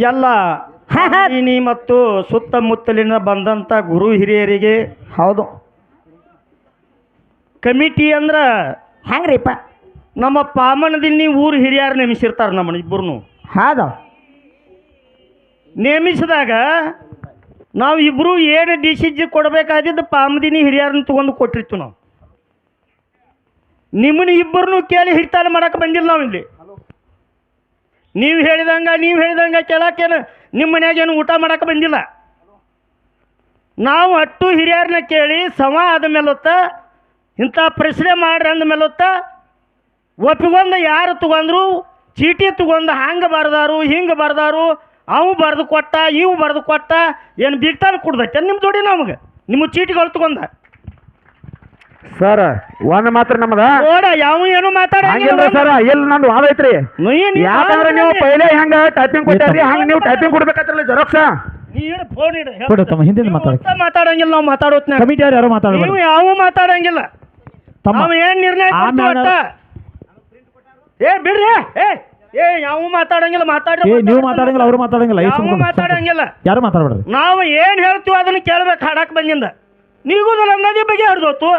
ಎಲ್ಲ ಹಾದಿನಿ ಮತ್ತು ಸುತ್ತಮುತ್ತಲಿನ ಬಂದಂಥ ಗುರು ಹಿರಿಯರಿಗೆ ಹೌದು. ಕಮಿಟಿ ಅಂದ್ರೆ ಹೆಂಗ್ರಿಪ್ಪ. ನಮ್ಮ ಪಾಮನದಿನ್ನಿ ಊರು ಹಿರಿಯರು ನೇಮಿಸಿರ್ತಾರೆ ನಮ್ಮ ಇಬ್ಬರು ಹೌದು. ನೇಮಿಸಿದಾಗ ನಾವು ಇಬ್ಬರು ಏನು ಡಿಸಿಜಿ ಕೊಡಬೇಕಾದಿದ್ದು ಪಾಮದಿನಿ ಹಿರಿಯರನ್ನ ತಗೊಂಡು ಕೊಟ್ಟಿರ್ತೀವಿ ನಾವು. ನಿಮ್ಮನ್ನ ಇಬ್ಬರನ್ನೂ ಕೇಳಿ ಹಿಡ್ತಾನೆ ಮಾಡಕ್ಕೆ ಬಂದಿಲ್ಲ ನಾವು ಇಲ್ಲಿ ನೀವು ಹೇಳಿದಂಗ ನೀವು ಹೇಳಿದಂಗ ಕೇಳಕ್ಕೇನು ನಿಮ್ಮ ಮನೆಯಾಗೇನು ಊಟ ಮಾಡಕ್ಕೆ ಬಂದಿಲ್ಲ? ನಾವು ಅಟ್ಟು ಹಿರಿಯರನ್ನ ಕೇಳಿ ಸಮ ಆದ ಮೇಲೊತ್ತ, ಇಂಥ ಪ್ರಶ್ನೆ ಮಾಡ್ರಿ ಅಂದ ಮೇಲೊತ್ತ, ಒಪ್ಪಿಗೊಂದು ಯಾರು ತಗೊಂಡ್ರು ಚೀಟಿ ತಗೊಂಡು ಹಂಗೆ ಬರ್ದಾರು, ಹಿಂಗೆ ಬರ್ದಾರು, ಅವು ಬರೆದು ಕೊಟ್ಟ, ಇವು ಬರೆದು ಕೊಟ್ಟ, ಏನು ಬಿಗ್ತಾನೆ ಕುಡ್ದೈತೆ ನಿಮ್ಮ ಜೋಡಿ ನಮಗೆ? ನಿಮ್ಮ ಚೀಟಿಗಳು ತಗೊಂಡ? ಸರ್ ಒಂದ್ ಮಾತ್ರ ನಮ್ಮದ ನೋಡ ಯಾವ ಏನು ಹಂಗಿಲ್ರಿ ಸರ್ ಎಲ್ಲಿ ನಂದು ವಾದ ಐತ್ರಿ? ಯಾಕಂದ್ರೆ ನೀವು ಪೈಲೆ ಹೆಂಗ ಟೈಪಿಂಗ್ ಕೊಟ್ಟಾರಿ ಹಂಗ ನೀವು ಟೈಪಿಂಗ್ ಕೊಡ್ಬೇಕಾತ್ರಲ್ಲ ಜೆರಾಕ್ಸ್ ಫೋನ್ ಇಡು ಕೊಡು ತಮ್ಮ ಹಿಂದಿಂದ ಮಾತಾಡಿ. ಮಾತಾಡಂಗಿಲ್ಲ ನಾವು ಮಾತಾಡೋತ್ನಾಗ ಕಮಿಟಿ ಯಾರು ಯಾರು ನೀವು ಯಾವ ಮಾತಾಡಂಗಿಲ್ಲ. ತಮ್ಮ. ನಾವು ಏನ್ ನಿರ್ಣಯ ಕೊಡ್ತೀವಿ ಆಮೇಲೆ- ಒಟ್ಟ? ಏ ಬಿಡ್ರಿ. ಏ ಏ ಯಾವ ಮಾತಾಡಂಗಿಲ್ಲ ಮಾತಾಡ್ರಿ ಏ ನೀವು ಮಾತಾಡಂಗಿಲ್ಲ ಅವ್ರು ಮಾತಾಡಂಗಿಲ್ಲ ಸುಮ್ನೆ ಮಾತಾಡಂಗಿಲ್ಲ. ಯಾರು ಮಾತಾಡ್ಬೇಡ್ರಿ ನಾವು ಏನು ಹೇಳ್ತೀವಿ ಅದನ್ನ ಕೇಳ್ಬೇಕು ಹಾಡಕ್ಕೆ ಬಂದಿಂದ. ನೀಗೂ ನದಿ ಬಗ್ಗೆ ಹಿಡ್ದೋತು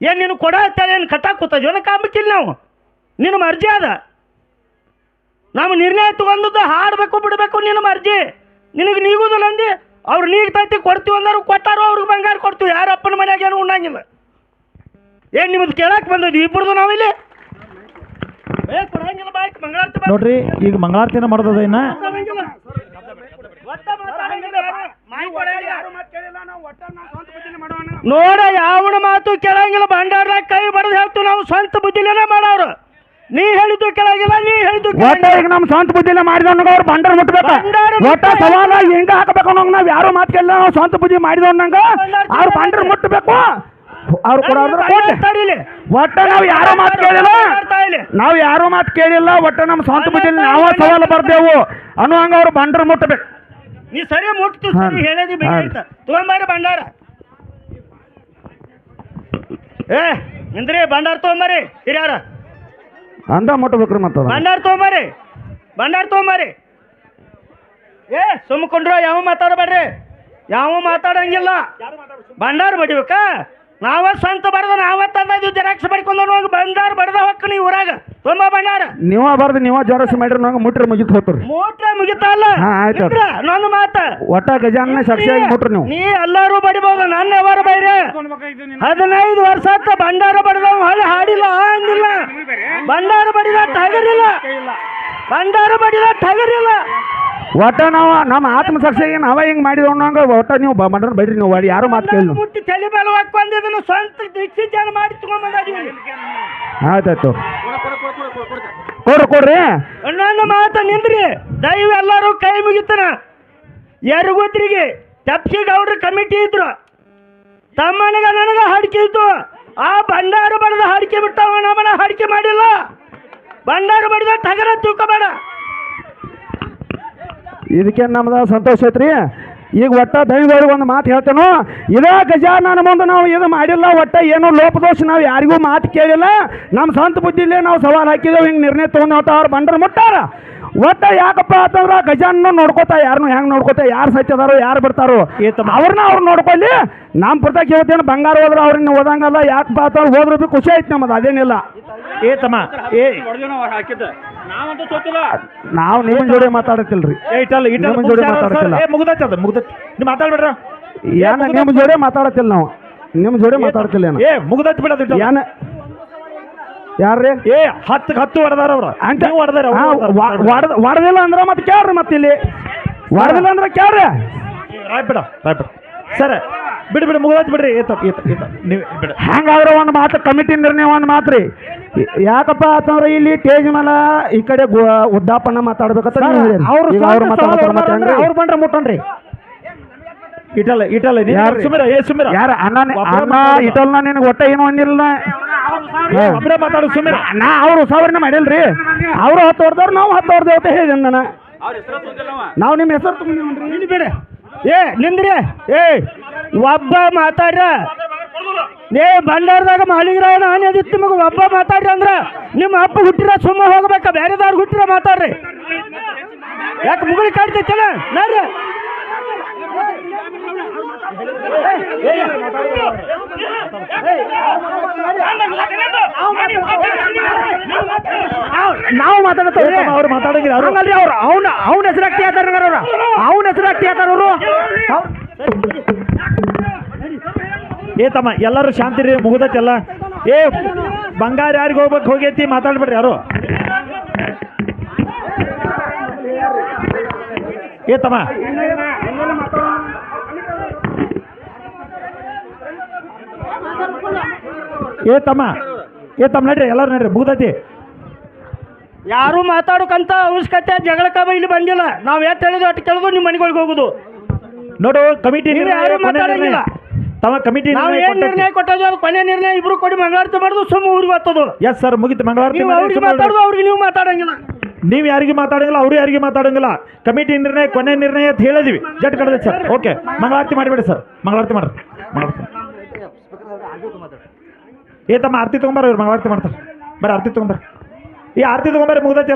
ಏನು ನೀನು ಕೊಡ ಏನು ಕಟ್ಟಾಕ್ ಕೂತ ಜೀವನ ಕಾಂಬಕ್ಕಿಲ್ಲ ನಾವು? ನಿನ್ನ ಮರ್ಜಿ ಅದ ನಾವು ನಿರ್ಣಯ ತೊಗೊಂಡದ್ದು ಹಾಡಬೇಕು ಬಿಡಬೇಕು ನಿನ್ನ ಮರ್ಜಿ. ನಿನಗೆ ನೀಗುದಿಲ್ಲ ಅಂದಿ ಅವ್ರು ನೀಗ್ ತೈತಿ ಕೊಡ್ತೀವಿ ಅಂದರು ಕೊಟ್ಟಾರು ಅವ್ರಿಗೆ ಬಂಗಾರ ಕೊಡ್ತೀವಿ. ಯಾರು ಅಪ್ಪನ ಮನೆಯಾಗ ಏನು ಉಣ್ಣಂಗಿಲ್ಲ. ಏನು ನಿಮ್ದು ಕೇಳಕ್ಕೆ ಬಂದದ್ದು ಇಬ್ಬರದು ನಾವಿಲ್ಲಿ ನೋಡ್ರಿ ಈಗ ಮಂಗಳಾರತಿನ ಮಾಡೋದದ ಇನ್ನ ಮಾತಾಡಂಗಿಲ್ಲ. ಒಟ್ಟ ಮಾತಾಡಂಗಿಲ್ಲ. ಮಾಯಿ ಕೊಡಂಗಿಲ್ಲ. ನೋಡ ಯಾವನ ಮಾತು ಕೇಳಂಗಿಲ್ಲ. ಬಂಡಾರ ಕೈ ಬಡದು ಹೇಳ್ತು ನಾವು. ಸ್ವಂತ ಬುದ್ಧಿಲೇನೆ ಮಾಡೋರು. ನೀ ಹೇಳಿದ್ದು ಕೇಳಂಗಿಲ್ಲ ನೀ ಹೇಳಿದ್ದು ಒಟ್ಟ. ಈಗ ನಮ್ ಸ್ವಂತ ಬುದ್ಧಿಲೇ ಮಾಡಿದವನಾಗ ಅವ್ರು ಬಂಡರ್ ಮುಟ್ಬೇಕು. ಬಂಡಾರ ಒಟ್ಟ ಸವಾಲ ಹೆಂಗ ಹಾಕಬೇಕು ನಾವು ನಾವ್ ಯಾರು ಮಾತು ಕೇಳಿಲ್ಲ ನಾವು ಸ್ವಂತ ಬುದ್ಧಿ ಮಾಡಿದವನಂಗ ಅವ್ರು ಬಂಡರ್ ಮುಟ್ಟಬೇಕು ಅವ್ರು ಕೂಡ. ಒಟ್ಟ ನಾವ್ ಯಾರೋ ಮಾತು ಕೇಳಿಲ್ಲ. ನಾವ್ ಯಾರೋ ಮಾತು ಕೇಳಿಲ್ಲ ಒಟ್ಟ ನಮ್ ಸ್ವಂತ ಬುದ್ಧಿಲಿ ನಾವ ಸವಾಲ ಬರ್ದೇವು ಹಂಗ ಅವ್ರು ಬಂಡರ್ ಮುಟ್ಟಬೇಕು ನೀ ಸರಿ ಮುಟ್ತು ಹಾ. ಸರಿ ಹೇಳದಿ ಹಾ. ಬೇಕಿತ್ತ ತಗೊಂಬಾರಿ ಭಂಡಾರ. ಏ ನಿಂದ್ರಿ ಭಂಡಾರ ತೊಗೊಂಬರಿ ಹಿರಿಯಾರ. ಅಂದ ಮುಟ್ಟಬೇಕ್ರಿ ಮತ್ತ ಭಂಡಾರ ತಗೊಂಬಾರಿ ಭಂಡಾರ ತೊಗೊಂಬರಿ ಏ ಸುಮ್ಕೊಂಡ್ರು ಯಾವ ಮಾತಾಡಬೇಡ್ರಿ? ಯಾವ ಮಾತಾಡಂಗಿಲ್ಲ. ಭಂಡಾರ ಬಡಿಬೇಕಾ? ನಾವ ಸ್ವಂತ ಬರ್ದ ನಾವ ತಂದಿದ್ವಿ ಜೆರಾಕ್ಸ್ ಬಡ್ಕೊಂಡು ಹೋಗಿ ಭಂಡಾರ ಬಡ್ದ ಹೊಕ್ಕ ನೀವು ಊರಾಗ. ತುಂಬ ಬಂಡಾರ ನೀವ ಬರ್ದು ನೀವ ಜೆರಾಕ್ಸ್ ಮಾಡ್ರಿ ನಂಗೆ ಮುಟ್ರಿ ಮುಗಿತ್ ಹೋಗ್ರಿ ಮೂಟ್ರೆ ಮುಗಿತಲ್ಲ? ನಂದು ಮಾತ. ಒಟ್ಟ ಗಜಾನ ಸಾಕ್ಷಿಯಾಗಿ ಮುಟ್ರಿ ನೀವು. ನೀ ಎಲ್ಲಾರು ಬಡಿಬಹುದು ನನ್ನ ಯಾವಾರ ಬೈರೆ. ಹದಿನೈದು ವರ್ಷ ಆತ ಭಂಡಾರ ಬಡಿದವ್ ಹಳೆ ಹಾಡಿಲ್ಲ ಅಂದಿಲ್ಲ. ಭಂಡಾರ ಬಡಿದ ಟಗರಿಲ್ಲ. ಭಂಡಾರ ಬಡಿದ ಟಗರಿಲ್ಲ. ಒಟ್ಟ ನಾವು ನಮ್ಮ ಆತ್ಮ ಏನು ನಾವ ಹಿಂಗ್ ಮಾಡಿದವ್ ನಂಗ ಒಟ್ಟ ನೀವು ಮಾಡ್ರಿ ಬೈಡ್ರಿ ನೀವು ಯಾರು ಮಾತು ಕೇಳಿ ಮುಟ್ಟಿ ತಲೆ ಮೇಲೆ ಹಾಕೊಂಡಿದ್ದನ್ನು ಸ್ವಂತ ಮಾಡಿ ಆಯ್ತಾಯ್ತು. ಕೊಡ್ರಿ ಕೊಡ್ರಿ. ನನ್ನ ಮಾತು ನಿಂದ್ರಿ. ದಯವು ಎಲ್ಲರೂ ಕೈ ಮುಗಿತನ. ಯಾರಿಗೊತ್ರಿಗೆ ತಪ್ಸಿ ಗೌಡ್ರ ಕಮಿಟಿ ಇದ್ರು. ತಮ್ಮನಿಗ ನನಗ ಹಾಡಿಕೆ ಇತ್ತು. ಆ ಬಂಡಾರ ಬಡದ ಹಾಡಿಕೆ ಬಿಡ್ತಾವ ನಮ್ಮನ ಹಾಡಿಕೆ ಮಾಡಿಲ್ಲ. ಭಂಡಾರ ಬಡದ ಟಗರ ತೂಕಬೇಡ. ಇದಕ್ಕೆ ನಮ್ದ ಸಂತೋಷ ಐತ್ರಿ. ಈಗ ಒಟ್ಟ ದೈವದವ್ರಿಗೆ ಒಂದು ಮಾತು ಹೇಳ್ತೇನು ಇದೇ ಗಜಾನನ ಮುಂದೆ ನಾವು ಇದು ಮಾಡಿಲ್ಲ ಒಟ್ಟ ಏನು ಲೋಪದೋಷ ನಾವು ಯಾರಿಗೂ ಮಾತು ಕೇಳಿಲ್ಲ. ನಮ್ಮ ಸ್ವಂತ ಬುದ್ಧಿಲೇ ನಾವು ಸವಾಲು ಹಾಕಿದೇವು ಹಿಂಗೆ ನಿರ್ಣಯ ತೊಗೊಂಡು ಅವ್ರು ಬಂಡ್ರ ಮುಟ್ಟಾರ. ಒಟ್ಟ ಯಾಕಪ್ಪ ಅಂತಂದ್ರೆ ಗಜಾನ ನೋಡ್ಕೋತಾ ಯಾರನ್ನು ಹೆಂಗ್ ನೋಡ್ಕೋತಾ ಯಾರು ಸತ್ಯದಾರೋ ಯಾರು ಬಿಡ್ತಾರೋ ಅವ್ರನ್ನ ಅವ್ರು ನೋಡ್ಕೊಳ್ಳಿ. ನಮ್ಮ ಪ್ರತಾಕ್ ಹೇಳ್ತೇನೆ ಬಂಗಾರ ಹೋದ್ರೆ ಅವ್ರನ್ನ ಓದಂಗಲ್ಲ ಯಾಕಪ್ಪ ಅಂತಂದ್ರೆ ಹೋದ್ರೆ ಬಿ ಖುಷಿ ಆಯ್ತು ನಮ್ಮದು ಅದೇನಿಲ್ಲ. ಏ ತಮ್ಮ ಏ. ನಾವು ನಿಮ್ಮ ಜೋಡಿ ಮಾತಾಡತಿಲ್ರಿ ಏ ಇಟ್ಟಲ್ಲ ಇಟ್ಟಲ್ಲ ನಿಮ್ಮ ಜೋಡಿ ಮಾತಾಡ್ತಿಲ್ಲ. ಏ ಮುಗ್ದೈತೆ ಅದು ಮುಗ್ದೈತೆ. ನೀವು ಮಾತಾಡ್ಬೇಡ್ರ. ಏನ ನಿಮ್ಮ ಜೋಡಿ ಮಾತಾಡತಿಲ್ಲ ನಾವು. ನಿಮ್ಮ ಜೋಡಿ ಮಾತಾಡ್ತಿಲ್ಲ ಏನ? ಏ ಮುಗ್ದೈತೆ ಬಿಡೋದು. ಏನ ಯಾರ್ರಿ? ಏ ಹತ್ತು ಹತ್ತು ಹೊಡೆದಾರ ಅವ್ರ. ಅಂತ ಹೊಡೆದಾರ ಹೊಡೆದಿಲ್ಲ ಅಂದ್ರೆ ಮತ್ತೆ ಕೇಳ್ರಿ ಮತ್ತೆ ಇಲ್ಲಿ. ಹೊಡೆದಿಲ್ಲ ಅಂದ್ರೆ ಕೇಳ್ರಿ. ರಾಯ್ಬಿಡ ರಾಯ್ಬಿಡ ಸರ ಬಿಡು ಬಿಡು ಮುಗ್ದೈತೆ ಬಿಡ್ರಿ. ಏತ ಏತ ಏತ ನೀವು ಬಿಡ. ಹಂಗಾದ್ರೆ ಒಂದು ಮಾತು ಕಮಿಟಿ ನಿರ್ಣಯ ಒಂದು ಮಾತ್ರಿ. ಯಾಕಪ್ಪ ಅಂತಂದ್ರೆ ಇಲ್ಲಿ ಟೇಜ್ ಮೇಲೆ ಈ ಕಡೆ ಉದ್ದಾಪಣ್ಣ ಉದ್ದಾಪನ ಮಾತಾಡ್ಬೇಕಂತ. ಅವ್ರು ಮಾತಾಡ್ತಾರೆ? ಅವ್ರು ಬಂದ್ರೆ ಮುಟ್ಟನ್ರಿ ಇಟಲ್ಲ ಇಟಲ್ಲ ಯಾರು? ಸುಮಿರ ಏ ಸುಮಿರ ಯಾರ? ಅಣ್ಣ ಅಣ್ಣ. ಇಟಲ್ನ ನಿನಗೆ ಒಟ್ಟ ಏನು ಅಂದಿಲ್ಲ ಏ, ಒಬ್ರೇ ಮಾತಾಡು ಸುಮಿರ ನಾ ಅವ್ರು ಸಾವಿರನೇ ಮಾಡಿಲ್ರಿ ಅವ್ರು ಹತ್ತು ಹೊಡೆದವ್ರು ನಾವು ಹತ್ತು ಹೊಡೆದೇವ್ ಅಂತ ಹೇಳಿದೆ ನಾನು. ನಾವು ನಿಮ್ಮ ಹೆಸರು ತುಂಬ ಬಿಡ ಏ ನಿಂದ್ರಿ. ಏ ಒಬ್ಬ ಮಾತಾಡ್ರ. ನೇ ಬಂಡಾರದಾಗ ಮಾಲಿಗರಾಯನ ಆನೆ ಅದಿತ್ತು. ನಿಮಗೆ ಒಬ್ಬ ಮಾತಾಡ್ರಿ ಅಂದ್ರೆ ನಿಮ್ಮ ಅಪ್ಪ ಹುಟ್ಟಿರ ಸುಮ್ಮ ಹೋಗ್ಬೇಕ. ಬೇರೆದವ್ರು ಹುಟ್ಟಿರ ಮಾತಾಡ್ರಿ. ಯಾಕೆ ಮುಗುಳಿ ಕಾಡ್ತೈತಲ್ಲ ನೋಡ್ರಿ. ನಾವು ಮಾತಾಡ್ತೇವೆ ಅವ್ರು. ಮಾತಾಡಂಗಿಲ್ಲ ಅವ್ರು ಹಂಗಲ್ರಿ ಅವ್ರು. ಅವ್ನ ಅವ್ನ ಹೆಸರಾಗ್ತಿ ಹೇಳ್ತಾರ ಅವ್ರು. ಅವ್ನ ಹೆಸರಾಗ್ತಿ ಹೇಳ್ತಾರ ಅವರು. ಏ ತಮ್ಮ ಎಲ್ಲರೂ ಶಾಂತಿ ರೀ ಮುಗ್ದೈತೆಲ್ಲ. ಏ ಬಂಗಾರ ಯಾರಿಗೆ ಹೋಗ್ಬೇಕು ಹೋಗೈತಿ ಮಾತಾಡ್ಬೇಡ್ರಿ ಯಾರು? ಏ ತಮ್ಮ. ಏ ತಮ್ಮ ಏ ತಮ್ಮ ನಡ್ರಿ ಎಲ್ಲರೂ ನಡ್ರಿ ಮುಗ್ದೈತಿ. ಯಾರು ಮಾತಾಡೋಕಂತ ಅವಶ್ಯಕತೆ ಜಗಳಕ ಇಲ್ಲಿ ಬಂದಿಲ್ಲ. ನಾವು ಎಷ್ಟು ಹೇಳಿದ್ವಿ ಅಷ್ಟು ಕೇಳಿದ್ರು ನಿಮ್ಮ ಮನೆಗಳಿಗೆ ಹೋಗುದು. ನೋಡು ಕಮಿಟಿ ಯಾರು ಮಾತಾಡಂಗಿಲ್ಲ. ತಮ್ಮ ಕಮಿಟಿ ನಾವು ಏನ್ ನಿರ್ಣಯ ಕೊಟ್ಟದ್ದು? ಅದು ಕೊನೆ ನಿರ್ಣಯ ಇಬ್ರು ಕೊಡಿ ಮಂಗಳಾರತಿ ಮಾಡುದು ಸುಮ್ಮ ಊರಿಗೆ ಬರ್ತದು ಎಸ್ ಸರ್ ಮುಗಿತು. ಮಂಗಳಾರತಿ ನೀವು ಅವ್ರಿಗೆ ಮಾತಾಡುದು ಅವ್ರಿಗೆ ನೀವು ಮಾತಾಡಂಗಿಲ್ಲ. ನೀವು ಯಾರಿಗೆ ಮಾತಾಡಂಗಿಲ್ಲ ಅವ್ರು ಯಾರಿಗೆ ಮಾತಾಡಂಗಿಲ್ಲ. ಕಮಿಟಿ ನಿರ್ಣಯ ಕೊನೆ ನಿರ್ಣಯ ಅಂತ ಹೇಳಿದೀವಿ. ಜಟ್ ಕಡದೆ ಸರ್ ಓಕೆ ಮಂಗಳಾರತಿ ಮಾಡಿಬಿಡಿ ಸರ್ ಮಂಗಳಾರತಿ ಮಾಡ್ರಿ. ಏ ತಮ್ಮ ಆರತಿ ತೊಗೊಂಬಾರ ಇವ್ರು ಮಂಗಳಾರತಿ ಮಾಡ್ತಾರೆ. ಬರ್ರಿ ಆರತಿ ತೊಗೊಂಬರ್ರಿ. ಈ ಆರತಿ ತೊಗೊಂಬರ್ರಿ ಮುಗ್ದೈತಿ